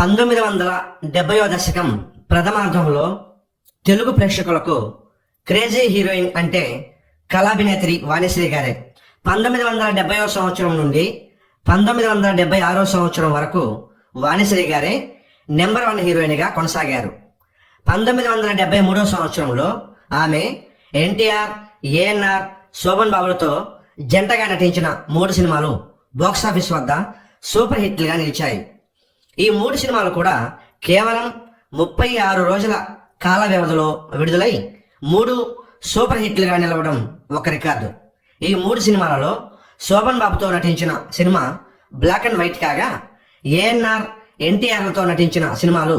పంతొమ్మిది వందల డెబ్బయో దశకం ప్రథమార్థంలో తెలుగు ప్రేక్షకులకు క్రేజీ హీరోయిన్ అంటే కళాభినేత్రి వాణిశ్రీ గారే. పంతొమ్మిది వందల డెబ్బయో సంవత్సరం నుండి పంతొమ్మిది వందల డెబ్బై ఆరో సంవత్సరం వరకు వాణిశ్రీ గారే నెంబర్ వన్ హీరోయిన్గా కొనసాగారు. పంతొమ్మిది వందల డెబ్బై మూడో సంవత్సరంలో ఆమె ఎన్టీఆర్ ఏఎన్ఆర్ శోభన్ బాబులతో జంటగా నటించిన మూడు సినిమాలు బాక్సాఫీస్ వద్ద సూపర్ హిట్లుగా నిలిచాయి. ఈ మూడు సినిమాలు కూడా కేవలం ముప్పై ఆరు రోజుల కాల వ్యవధిలో విడుదలై మూడు సూపర్ హిట్లుగా నిలవడం ఒక రికార్డు. ఈ మూడు సినిమాలలో శోభన్ బాబుతో నటించిన సినిమా బ్లాక్ అండ్ వైట్ కాగా ఏఎన్ఆర్ ఎన్టీఆర్లతో నటించిన సినిమాలు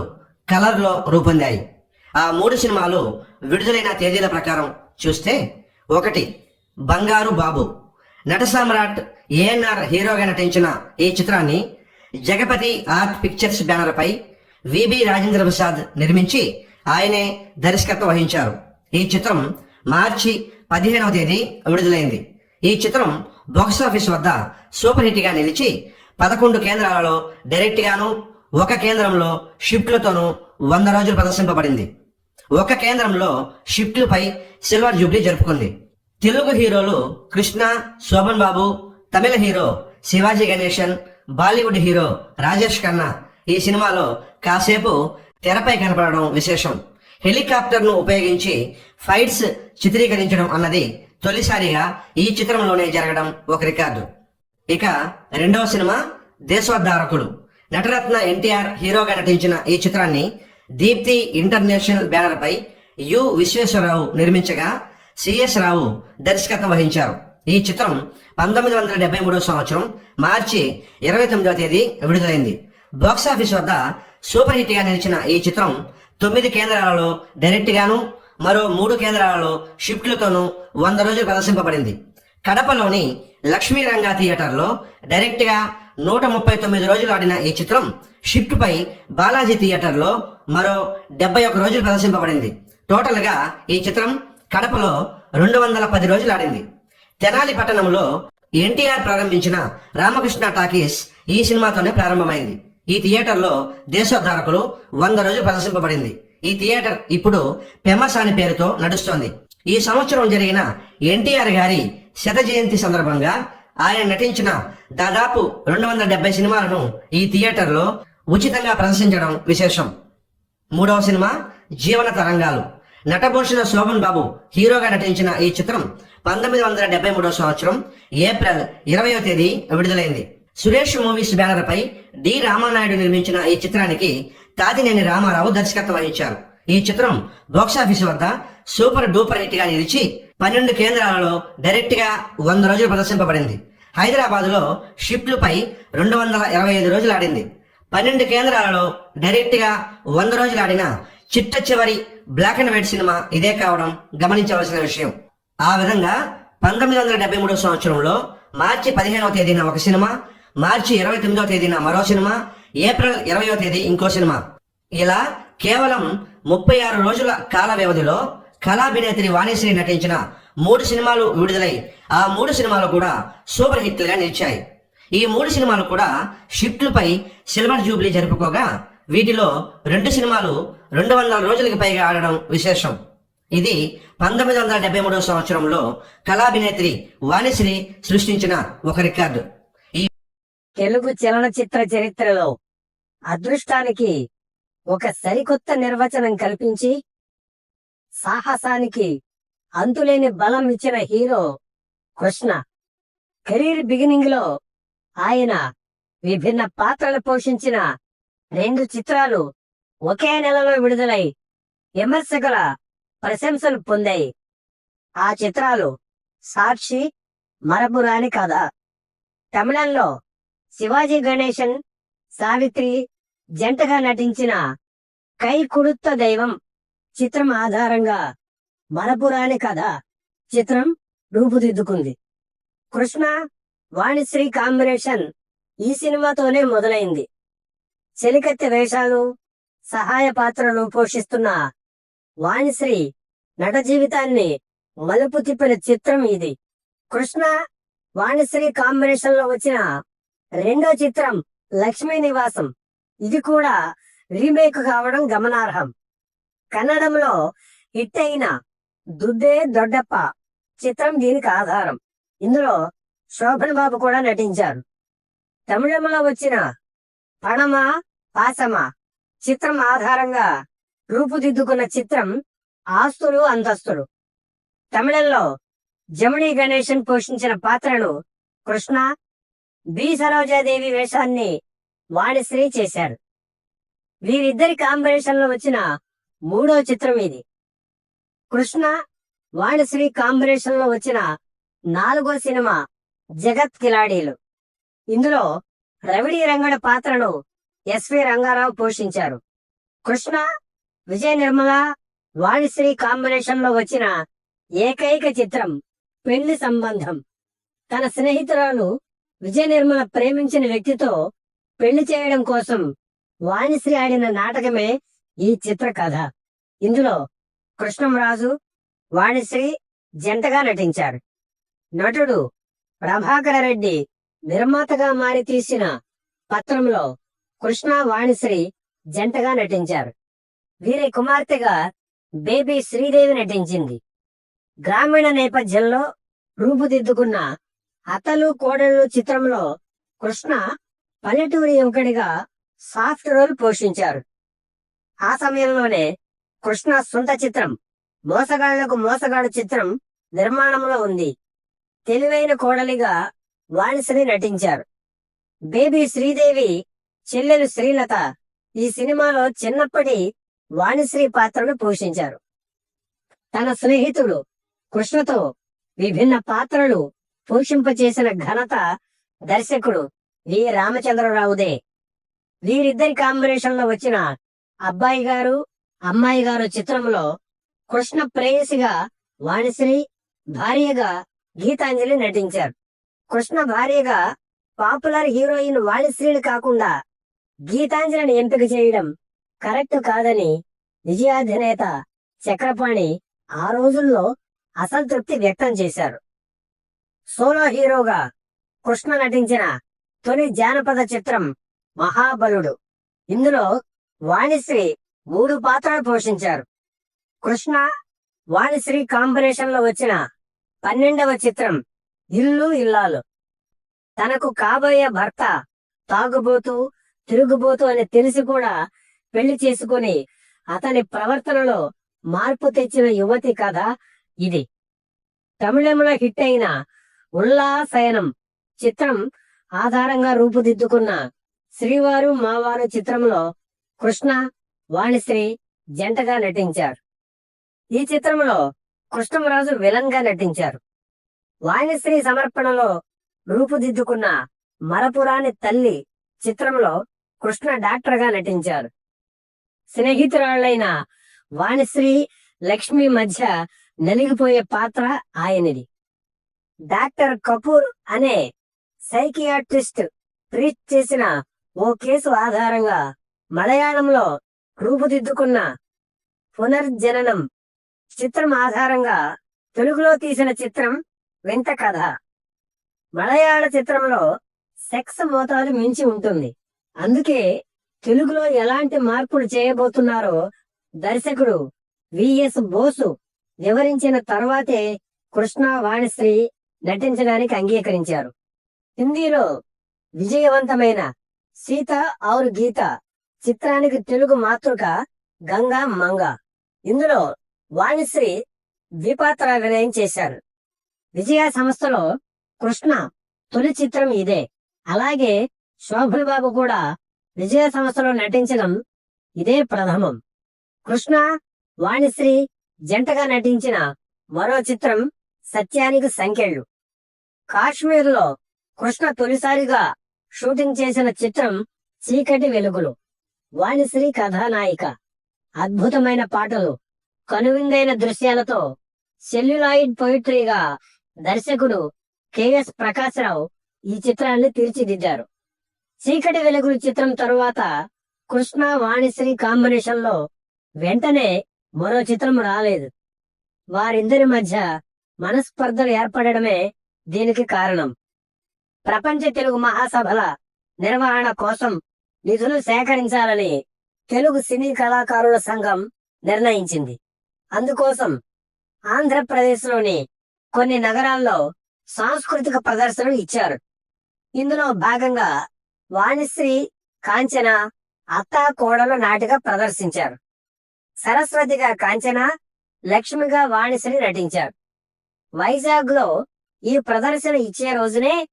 కలర్లో రూపొందాయి. ఆ మూడు సినిమాలు విడుదలైన తేదీల ప్రకారం చూస్తే ఒకటి బంగారు బాబు. నట సామ్రాట్ ఏఎన్ఆర్ హీరోగా నటించిన ఈ చిత్రాన్ని జగపతి ఆర్ట్ పిక్చర్స్ బ్యానర్ పై విబి రాజేంద్ర ప్రసాద్ నిర్మించి ఆయనే దర్శకత్వం వహించారు. ఈ చిత్రం మార్చి పదిహేనవ తేదీ విడుదలైంది. ఈ చిత్రం బాక్సాఫీస్ వద్ద సూపర్ హిట్గా నిలిచి పదకొండు కేంద్రాలలో డైరెక్ట్ గాను ఒక కేంద్రంలో షిఫ్ట్లతోనూ వంద రోజులు ప్రదర్శింపబడింది. ఒక కేంద్రంలో షిఫ్ట్లపై సిల్వర్ జూబ్లీ జరుపుకుంది. తెలుగు హీరోలు కృష్ణ శోభన్ బాబు తమిళ hero Sivaji Ganesan Bollywood hero Rajesh Khanna ఈ సినిమాలో కాసేపు తెరపై కనపడడం విశేషం. హెలికాప్టర్ను ఉపయోగించి ఫైట్స్ చిత్రీకరించడం అన్నది తొలిసారిగా ఈ చిత్రంలోనే జరగడం ఒక రికార్డు. ఇక రెండవ సినిమా దేశోద్ధారకుడు. నటరత్న ఎన్టీఆర్ హీరోగా నటించిన ఈ చిత్రాన్ని దీప్తి ఇంటర్నేషనల్ బ్యానర్పై యు విశ్వేశ్వరరావు నిర్మించగా సిఎస్ రావు దర్శకత్వం వహించారు. ఈ చిత్రం పంతొమ్మిది వందల డెబ్బై మూడవ సంవత్సరం మార్చి ఇరవై తొమ్మిదవ తేదీ విడుదలైంది. బాక్సాఫీస్ వద్ద సూపర్ హిట్గా నిలిచిన ఈ చిత్రం తొమ్మిది కేంద్రాలలో డైరెక్ట్ గాను మరో మూడు కేంద్రాలలో షిఫ్ట్లతోనూ వంద రోజులు ప్రదర్శింపబడింది. కడపలోని లక్ష్మీ రంగా థియేటర్లో డైరెక్ట్గా నూట ముప్పై తొమ్మిది రోజులు ఆడిన ఈ చిత్రం షిఫ్ట్ పై బాలాజీ థియేటర్లో మరో డెబ్బై ఒక రోజులు ప్రదర్శింపబడింది. టోటల్గా ఈ చిత్రం కడపలో రెండు వందల పది రోజులు ఆడింది. తెనాలి పట్టణంలో ఎన్టీఆర్ ప్రారంభించిన రామకృష్ణ టాకీస్ ఈ సినిమాతోనే ప్రారంభమైంది. ఈ థియేటర్లో దేశోద్ధారకులు వంద రోజులు ప్రదర్శింపబడింది. ఈ థియేటర్ ఇప్పుడు పెమస్ అనే పేరుతో నడుస్తోంది. ఈ సంవత్సరం జరిగిన ఎన్టీఆర్ గారి శత జయంతి సందర్భంగా ఆయన నటించిన దాదాపు రెండు వందల డెబ్బై సినిమాలను ఈ థియేటర్లో ఉచితంగా ప్రదర్శించడం విశేషం. మూడవ సినిమా జీవన తరంగాలు. నటభూషణ శోభన్ బాబు హీరోగా నటించిన ఈ చిత్రం పంతొమ్మిది వందల డెబ్బై మూడవ సంవత్సరం ఏప్రిల్ ఇరవయో తేదీ విడుదలైంది. సురేష్ మూవీస్ బ్యానర్ పై డి రామానాయుడు నిర్మించిన ఈ చిత్రానికి తాతినేని రామారావు దర్శకత్వం వహించారు. ఈ చిత్రం బాక్సాఫీస్ వద్ద సూపర్ డూపర్ హిట్గా నిలిచి పన్నెండు కేంద్రాలలో డైరెక్ట్గా వంద రోజులు ప్రదర్శింపబడింది. హైదరాబాద్లో షిఫ్ట్లపై రెండు వందల ఇరవై ఐదు రోజులు ఆడింది. పన్నెండు కేంద్రాలలో డైరెక్ట్గా వంద రోజులు ఆడిన చిట్ట చివరి బ్లాక్ అండ్ వైట్ సినిమా ఇదే కావడం గమనించవలసిన విషయం. ఆ విధంగా పంతొమ్మిది వందల డెబ్బై మూడవ సంవత్సరంలో మార్చి పదిహేనవ తేదీన ఒక సినిమా మార్చి ఇరవై తొమ్మిదవ తేదీన మరో సినిమా ఏప్రిల్ ఇరవయో తేదీ ఇంకో సినిమా. ఇలా కేవలం ముప్పై ఆరు రోజుల కాల వ్యవధిలో కళాభినేత్రి వాణిశ్రీ నటించిన మూడు సినిమాలు విడుదలై ఆ మూడు సినిమాలు కూడా సూపర్ హిట్లుగా నిలిచాయి. ఈ మూడు సినిమాలు కూడా షిఫ్ట్లపై సిల్వర్ జూబ్లీ జరుపుకోగా వీటిలో రెండు సినిమాలు రెండు వందల రోజులకి పైగా ఆడడం విశేషం. ఇది పంతొమ్మిది వందల డెబ్బై మూడవ సంవత్సరంలో కళాభినేత్రి వాణిశ్రీ సృష్టించిన ఒక రికార్డు. ఈ తెలుగు చలనచిత్ర చరిత్రలో అదృష్టానికి ఒక సరికొత్త నిర్వచనం కల్పించి సాహసానికి అంతులేని బలం ఇచ్చిన హీరో కృష్ణ. కెరీర్ బిగినింగ్లో ఆయన విభిన్న పాత్రలు పోషించిన రెండు చిత్రాలు ఒకే నెలలో విడుదలై విమర్శకుల ప్రశంసలు పొందాయి. ఆ చిత్రాలు సాక్షి మరపురాని కథ. తమిళంలో శివాజీ గణేశన్ సావిత్రి జంటగా నటించిన కై కుడుత్త దైవం చిత్రం ఆధారంగా మరపురాని కథ చిత్రం రూపుదిద్దుకుంది. కృష్ణ వాణిశ్రీ కాంబినేషన్ ఈ సినిమాతోనే మొదలైంది. చెలికత్తె వేషాలు సహాయ పాత్రలు పోషిస్తున్న వాణిశ్రీ నట జీవితాన్ని మలుపు తిప్పిన చిత్రం ఇది. కృష్ణ వాణిశ్రీ కాంబినేషన్లో వచ్చిన రెండో చిత్రం లక్ష్మీ నివాసం. ఇది కూడా రీమేక్ కావడం గమనార్హం. కన్నడంలో హిట్ అయిన దుడ్డే దొడ్డప్ప చిత్రం దీనికి ఆధారం. ఇందులో శోభన్ బాబు కూడా నటించారు. తమిళంలో వచ్చిన పణమా పాసమా చిత్రం ఆధారంగా రూపుదిద్దుకున్న చిత్రం ఆస్తులు అంతస్తులు. తమిళంలో జమిని గణేశన్ పోషించిన పాత్రను కృష్ణ బి. సరోజాదేవి వేషాన్ని వాణిశ్రీ చేశారు. వీరిద్దరి కాంబినేషన్లో వచ్చిన మూడో చిత్రం ఇది. కృష్ణ వాణిశ్రీ కాంబినేషన్లో వచ్చిన నాలుగో సినిమా జగత్ కిలాడీలు. ఇందులో రవిడి రంగడ పాత్రను ఎస్వి రంగారావు పోషించారు. కృష్ణ విజయ నిర్మల వాణిశ్రీ కాంబినేషన్లో వచ్చిన ఏకైక చిత్రం పెళ్ళి సంబంధం. తన స్నేహితురాలు విజయ నిర్మల ప్రేమించిన వ్యక్తితో పెళ్ళి చేయడం కోసం వాణిశ్రీ ఆడిన నాటకమే ఈ చిత్ర కథ. ఇందులో కృష్ణంరాజు వాణిశ్రీ జంటగా నటించారు. నటుడు ప్రభాకర రెడ్డి నిర్మాతగా మారి తీసిన పత్రంలో కృష్ణ వాణిశ్రీ జంటగా నటించారు. వీరి కుమార్తెగా బేబీ శ్రీదేవి నటించింది. గ్రామీణ నేపథ్యంలో రూపుదిద్దుకున్న అతలు కోడళ్ళు చిత్రంలో కృష్ణ పల్లెటూరి యువకుడిగా సాఫ్ట్ రోల్ పోషించారు. ఆ సమయంలోనే కృష్ణ సొంత చిత్రం మోసగాళ్ళకు మోసగాడు చిత్రం నిర్మాణంలో ఉంది. తెలివైన కోడలిగా వాణిశ్రీ నటించారు. బేబీ శ్రీదేవి చెల్లెలు శ్రీలత ఈ సినిమాలో చిన్నప్పటి వాణిశ్రీ పాత్రను పోషించారు. తన స్నేహితుడు కృష్ణతో విభిన్న పాత్రలు పోషింపచేసిన ఘనత దర్శకుడు వి. రామచంద్రరావుదే. వీరిద్దరి కాంబినేషన్లో వచ్చిన అబ్బాయి గారు అమ్మాయి గారు చిత్రంలో కృష్ణ ప్రేయసిగా వాణిశ్రీ భార్యగా గీతాంజలి నటించారు. కృష్ణ భార్యగా పాపులర్ హీరోయిన్ వాణిశ్రీని కాకుండా గీతాంజలిని ఎంపిక చేయడం కరెక్ట్ కాదని విజయాధినేత చక్రపాణి ఆ రోజుల్లో అసంతృప్తి వ్యక్తం చేశారు. సోలో హీరోగా కృష్ణ నటించిన తొలి జానపద చిత్రం మహాబలుడు. ఇందులో వాణిశ్రీ మూడు పాత్రలు పోషించారు. కృష్ణ వాణిశ్రీ కాంబినేషన్లో వచ్చిన పన్నెండవ చిత్రం ఇల్లు ఇల్లాలు. తనకు కాబోయే భర్త తాగుబోతూ తిరుగుబోతు అని తెలిసి కూడా పెళ్ళి చేసుకుని అతని ప్రవర్తనలో మార్పు తెచ్చిన యువతి కథ ఇది. తమిళంలో హిట్ అయిన ఉల్లాసయనం చిత్రం ఆధారంగా రూపుదిద్దుకున్న శ్రీవారు మావారు చిత్రంలో కృష్ణ వాణిశ్రీ జంటగా నటించారు. ఈ చిత్రంలో కృష్ణరాజు విలన్గా నటించారు. వాణిశ్రీ సమర్పణలో రూపుదిద్దుకున్న మరపురాని తల్లి చిత్రంలో కృష్ణ డాక్టర్గా నటించారు. స్నేహితురాళ్ళైన వాణిశ్రీ లక్ష్మి మధ్య నలిగిపోయే పాత్ర ఆయనది. డాక్టర్ కపూర్ అనే సైకియాట్రిస్ట్ ట్రీట్ చేసిన ఓ కేసు ఆధారంగా మలయాళంలో రూపుదిద్దుకున్న పునర్జననం చిత్రం ఆధారంగా తెలుగులో తీసిన చిత్రం వింత కథ మలయాళ చిత్రంలో సెక్స్ మోతాదు మించి ఉంటుంది. అందుకే తెలుగులో ఎలాంటి మార్పులు చేయబోతున్నారో దర్శకుడు విఎస్ బోసు వివరించిన తర్వాతే కృష్ణ వాణిశ్రీ నటించడానికి అంగీకరించారు. హిందీలో విజయవంతమైన సీత ఔర్ గీత చిత్రానికి తెలుగు మాతృక గంగా మంగ. ఇందులో వాణిశ్రీ ద్విపాత్ర వినయం చేశారు. విజయ సంస్థలో కృష్ణ తొలి చిత్రం ఇదే. అలాగే శోభన్ బాబు కూడా విజయ సంస్థలో నటించడం ఇదే ప్రథమం. కృష్ణ వాణిశ్రీ జంటగా నటించిన మరో చిత్రం సత్యానికి సంఖ్యలు. కాశ్మీర్లో కృష్ణ తొలిసారిగా షూటింగ్ చేసిన చిత్రం చీకటి వెలుగులు. వాణిశ్రీ కథానాయిక. అద్భుతమైన పాటలు కనువిందైన దృశ్యాలతో సెల్యులాయిడ్ పొయిట్రీగా దర్శకుడు కెఎస్ ప్రకాశ్రావు ఈ చిత్రాన్ని తీర్చిదిద్దారు. చీకటి వెలుగులు చిత్రం తరువాత కృష్ణ వాణిశ్రీ కాంబినేషన్లో వెంటనే మరో చిత్రం రాలేదు. వారిద్దరి మధ్య మనస్పర్ధలు ఏర్పడడమే దీనికి కారణం. ప్రపంచ తెలుగు మహాసభల నిర్వహణ కోసం నిధులు సేకరించాలని తెలుగు సినీ కళాకారుల సంఘం నిర్ణయించింది. అందుకోసం ఆంధ్రప్రదేశ్లోని కొన్ని నగరాల్లో సాంస్కృతిక ప్రదర్శనలు ఇచ్చారు. ఇందులో భాగంగా వాణిశ్రీ కాంచన అత్తా కోడలు నాటిక ప్రదర్శించారు. సరస్వతిగా కాంచన లక్ష్మిగా వాణిశ్రీ నటించారు. వైజాగ్లో ఈ ప్రదర్శన ఇచ్చే రోజునే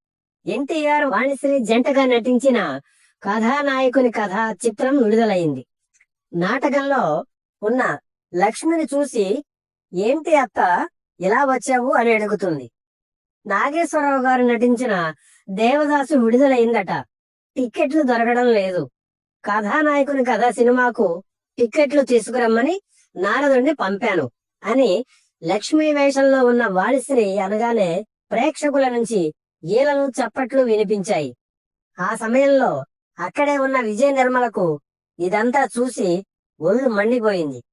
ఎన్టీఆర్ వాణిశ్రీ జంటగా నటించిన కథానాయకుని కథ చిత్రం విడుదలైంది. నాటకంలో ఉన్న లక్ష్మిని చూసి ఏంటి అత్త ఇలా వచ్చావు? అని అడుగుతుంది. నాగేశ్వరరావు గారు నటించిన దేవదాసు విడుదలైందట. టిక్కెట్లు దొరకడం లేదు. కథానాయకుని కథ సినిమాకు టిక్కెట్లు తీసుకురమ్మని నారదుడిని పంపాను అని లక్ష్మీ వేషంలో ఉన్న వాణిశ్రీ అనగానే ప్రేక్షకుల నుంచి ఈలలు చప్పట్లు వినిపించాయి. ఆ సమయంలో అక్కడే ఉన్న విజయ నిర్మలకు ఇదంతా చూసి ఒళ్ళు మండిపోయింది.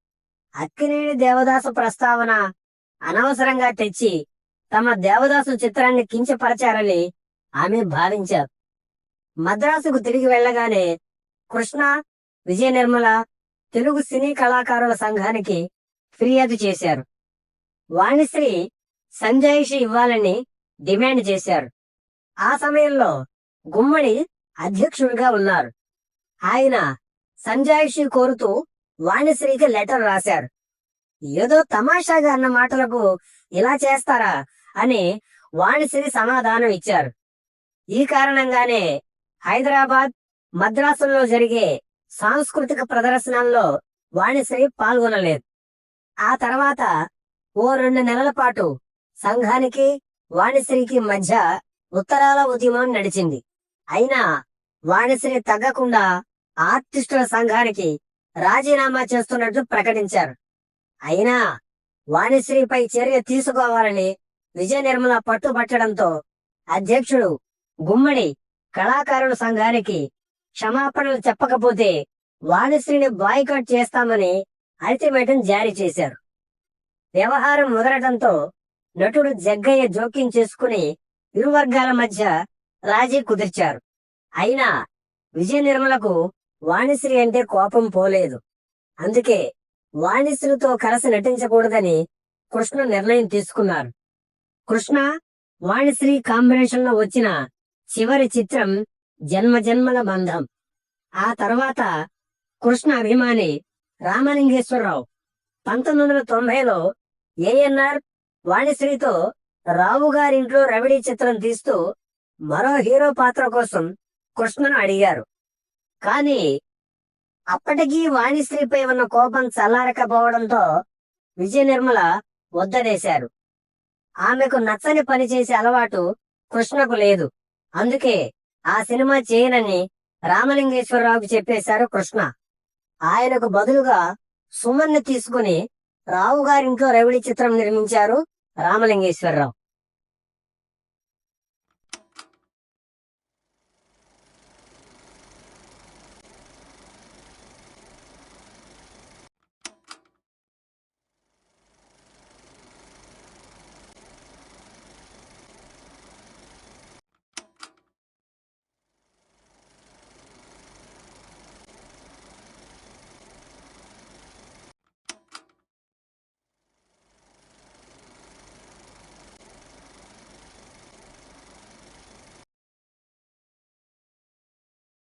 అక్కినేని దేవదాసు ప్రస్తావన అనవసరంగా తెచ్చి తమ దేవదాసు చిత్రాన్ని కించపరచారని ఆమె భావించారు. మద్రాసుకు తిరిగి వెళ్ళగానే కృష్ణ విజయ నిర్మల తెలుగు సినీ కళాకారుల సంఘానికి ఫిర్యాదు చేశారు. వాణిశ్రీ సంజాయిషి ఇవ్వాలని డిమాండ్ చేశారు. ఆ సమయంలో గుమ్మడి అధ్యక్షుడిగా ఉన్నారు. ఆయన సంజాయిషి కోరుతూ వాణిశ్రీకి లెటర్ రాశారు. ఏదో తమాషాగా అన్న మాటలకు ఇలా చేస్తారా అని వాణిశ్రీ సమాధానం ఇచ్చారు. ఈ కారణంగానే హైదరాబాద్ మద్రాసుల్లో జరిగే సాంస్కృతిక ప్రదర్శనల్లో వాణిశ్రీ పాల్గొనలేదు. ఆ తర్వాత ఓ రెండు నెలల పాటు సంఘానికి వాణిశ్రీకి మధ్య ఉత్తరాల ఉద్యమం నడిచింది. అయినా వాణిశ్రీ తగ్గకుండా ఆర్టిస్టుల సంఘానికి రాజీనామా చేస్తున్నట్లు ప్రకటించారు. అయినా వాణిశ్రీపై చర్య తీసుకోవాలని విజయ నిర్మల పట్టుబట్టడంతో అధ్యక్షుడు గుమ్మడి కళాకారుల సంఘానికి క్షమాపణలు చెప్పకపోతే వాణిశ్రీని బాయ్కాట్ చేస్తామని అల్టిమేటం జారీ చేశారు. వ్యవహారం ముదరటంతో నటుడు జగ్గయ్య జోక్యం చేసుకుని ఇరు వర్గాల మధ్య రాజీ కుదిర్చారు. అయినా విజయ నిర్మలకు వాణిశ్రీ అంటే కోపం పోలేదు. అందుకే వాణిశ్రీతో కలిసి నటించకూడదని కృష్ణ నిర్ణయం తీసుకున్నారు. కృష్ణ వాణిశ్రీ కాంబినేషన్లో వచ్చిన చివరి చిత్రం జన్మ జన్మల బంధం. ఆ తర్వాత కృష్ణ అభిమాని రామలింగేశ్వరరావు పంతొమ్మిది వందల తొంభైలో ఏఎన్ఆర్ వాణిశ్రీతో రావు గారింట్లో రవిడి చిత్రం తీస్తూ మరో హీరో పాత్ర కోసం కృష్ణను అడిగారు. కానీ అప్పటికీ వాణిశ్రీపై ఉన్న కోపం చల్లారకపోవడంతో విజయ నిర్మల వద్దనేశారు. ఆమెకు నచ్చని పని చేసే అలవాటు కృష్ణకు లేదు. అందుకే ఆ సినిమా చేయనని రామలింగేశ్వరరావుకి చెప్పేశారు కృష్ణ. ఆయనకు బదులుగా సుమన్ తీసుకుని రావు గారింట్లో రవిడి చిత్రం నిర్మించారు రామలింగేశ్వరరావు.